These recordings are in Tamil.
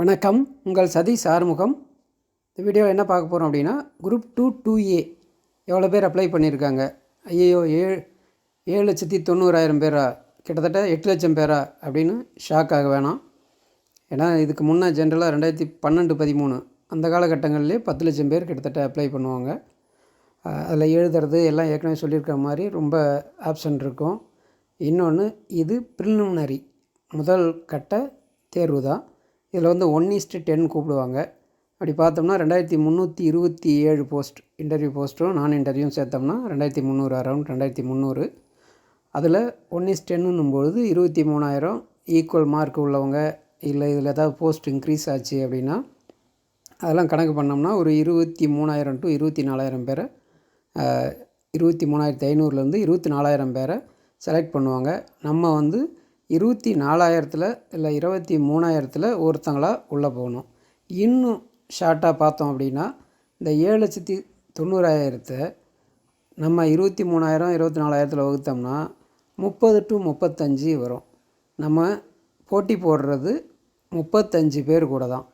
வணக்கம். உங்கள் சதீஷ் ஆறுமுகம். இந்த வீடியோவில் என்ன பார்க்க போகிறோம் அப்படின்னா குரூப் டூ டூ ஏ எவ்வளோ பேர் அப்ளை பண்ணியிருக்காங்க? ஐயோ ஏழு ஏழு லட்சத்தி தொண்ணூறாயிரம் பேரா? கிட்டத்தட்ட எட்டு லட்சம் பேரா? அப்படின்னு ஷாக் ஆக வேணாம். ஏன்னா இதுக்கு முன்னே ஜென்ரலாக ரெண்டாயிரத்தி பன்னெண்டு பதிமூணு. அந்த காலகட்டங்கள்லேயே பத்து லட்சம் பேர் கிட்டத்தட்ட அப்ளை பண்ணுவாங்க. அதில் எழுதுறது எல்லாம் ஏற்கனவே சொல்லியிருக்க மாதிரி ரொம்ப ஆப்ஷன் இருக்கும். இன்னொன்று இது ப்ரிலிமினரி முதல் கட்ட தேர்வு தான். இதில் வந்து ஒன் ஈஸ்ட்டு டென் கூப்பிடுவாங்க. அப்படி பார்த்தோம்னா ரெண்டாயிரத்தி முந்நூற்றி இருபத்தி ஏழு போஸ்ட் இன்டர்வியூ போஸ்ட்டும் நான் இன்டர்வியூவும் சேர்த்தோம்னா ரெண்டாயிரத்தி முந்நூறு அரௌண்ட் ரெண்டாயிரத்தி முந்நூறு. அதில் ஒன் இஸ் டென்னுன்னும் பொழுது இருபத்தி மூணாயிரம் ஈக்குவல் மார்க் உள்ளவங்க இல்லை இதில் ஏதாவது போஸ்ட் இன்க்ரீஸ் ஆச்சு அப்படின்னா அதெல்லாம் கணக்கு பண்ணோம்னா ஒரு இருபத்தி மூணாயிரம் டு இருபத்தி நாலாயிரம் பேரை இருபத்தி மூணாயிரத்தி ஐநூறுலேருந்து இருபத்தி நாலாயிரம் பேரை செலக்ட் பண்ணுவாங்க. நம்ம வந்து இருபத்தி நாலாயிரத்தில் இல்லை இருபத்தி மூணாயிரத்தில் ஒருத்தங்களாக உள்ளே போகணும். இன்னும் ஷார்ட்டாக பார்த்தோம் அப்படின்னா இந்த ஏழு லட்சத்தி தொண்ணூறாயிரத்தை நம்ம இருபத்தி மூணாயிரம் இருபத்தி நாலாயிரத்தில் வகுத்தோம்னா முப்பது டு முப்பத்தஞ்சு வரும். நம்ம போட்டி போடுறது முப்பத்தஞ்சு பேர் கூட தான்.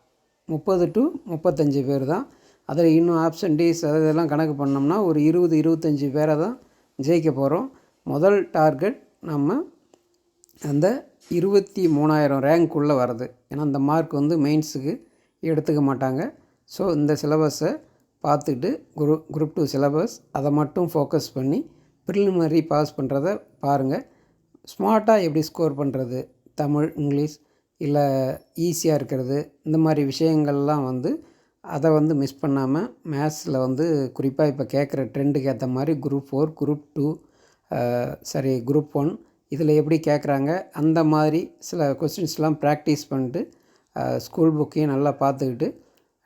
முப்பது டு முப்பத்தஞ்சு பேர் தான். அதில் இன்னும் ஆப்ஷன் டீஸ் அதெல்லாம் கணக்கு பண்ணோம்னா ஒரு இருபது இருபத்தஞ்சி பேரை தான் ஜெயிக்க போகிறோம் முதல் டார்கெட் நம்ம அந்த இருபத்தி மூணாயிரம் ரேங்க் உள்ளே வருது. ஏன்னா அந்த மார்க் வந்து மெயின்ஸுக்கு எடுத்துக்க மாட்டாங்க. ஸோ இந்த சிலபஸை பார்த்துட்டு குரு குரூப் டூ சிலபஸ் அதை மட்டும் ஃபோக்கஸ் பண்ணி ப்ரிலிமினரி பாஸ் பண்ணுறத பாருங்கள் ஸ்மார்ட்டாக எப்படி ஸ்கோர் பண்ணுறது தமிழ் இங்கிலீஷ் இல்லை ஈஸியாக இருக்கிறது? இந்த மாதிரி விஷயங்கள்லாம் வந்து அதை வந்து மிஸ் பண்ணாமல் மேத்ஸில் வந்து குறிப்பாக இப்போ கேட்குற ட்ரெண்டுக்கு ஏற்ற மாதிரி group four group two sorry group one இதில் எப்படி கேட்குறாங்க? அந்த மாதிரி சில கொஸ்டின்ஸ்லாம் ப்ராக்டிஸ் பண்ணிட்டு ஸ்கூல் புக்கையும் நல்லா பார்த்துக்கிட்டு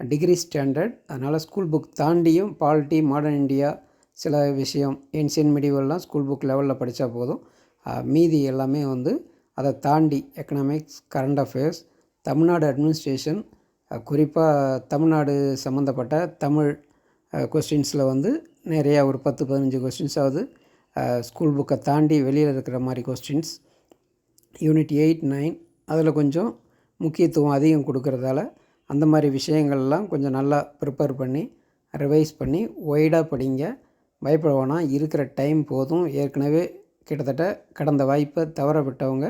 டிகிரி ஸ்டாண்டர்ட் அதனால் ஸ்கூல் புக் தாண்டியும் பாலிட்டி மாடர்ன் இந்தியா சில விஷயம் ஏன்சியன் மெடிவல்லாம் ஸ்கூல் புக் லெவலில் படித்தா போதும். மீதி எல்லாமே வந்து அதை தாண்டி economics current affairs Tamil Nadu administration குறிப்பாக தமிழ்நாடு சம்மந்தப்பட்ட தமிழ் கொஸ்டின்ஸில் வந்து நிறையா ஒரு பத்து பதினஞ்சு கொஸ்டின்ஸாவது ஸ்கூல் புக்கை தாண்டி வெளியில் இருக்கிற மாதிரி கொஸ்டின்ஸ் யூனிட் எயிட் நைன் அதில் கொஞ்சம் முக்கியத்துவம் அதிகம் கொடுக்கறதால அந்த மாதிரி விஷயங்கள்லாம் கொஞ்சம் நல்லா ப்ரிப்பேர் பண்ணி ரிவைஸ் பண்ணி ஒய்டாக படிங்க. பயப்பட வேணாம் இருக்கிற டைம் போதும். ஏற்கனவே கிட்டத்தட்ட கடந்த வாய்ப்பை தவற விட்டவங்க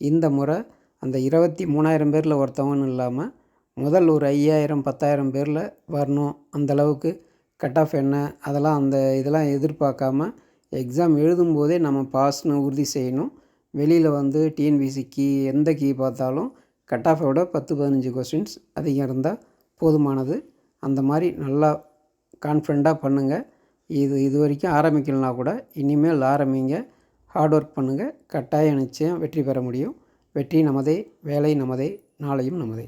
இந்த முறை அந்த இருபத்தி மூணாயிரம் பேரில் ஒருத்தவங்கன்னு இல்லாமல் முதல் ஒரு ஐயாயிரம் பத்தாயிரம் பேரில் வரணும். அந்தளவுக்கு கட் ஆஃப் என்ன அதெல்லாம் அந்த இதெல்லாம் எதிர்பார்க்காம எக்ஸாம் எழுதும்போதே நம்ம பாஸ்னு உறுதி செய்யணும். வெளியில் வந்து டிஎன்பிசி கீ எந்த கீ பார்த்தாலும் கட் ஆஃபை விட பத்து பதினஞ்சு கொஸ்டின்ஸ் அதிகம் இருந்தால் போதுமானது. அந்த மாதிரி நல்லா கான்ஃபிடண்ட்டாக பண்ணுங்கள் இது இது வரைக்கும் ஆரம்பிக்கலனா கூட இனிமேல் ஆரம்பிங்க. ஹார்ட் ஒர்க் பண்ணுங்கள் கட்டாயம் நிச்சயம் வெற்றி பெற முடியும். வெற்றி நமதே வேலை நமதே நாளையும் நமதே.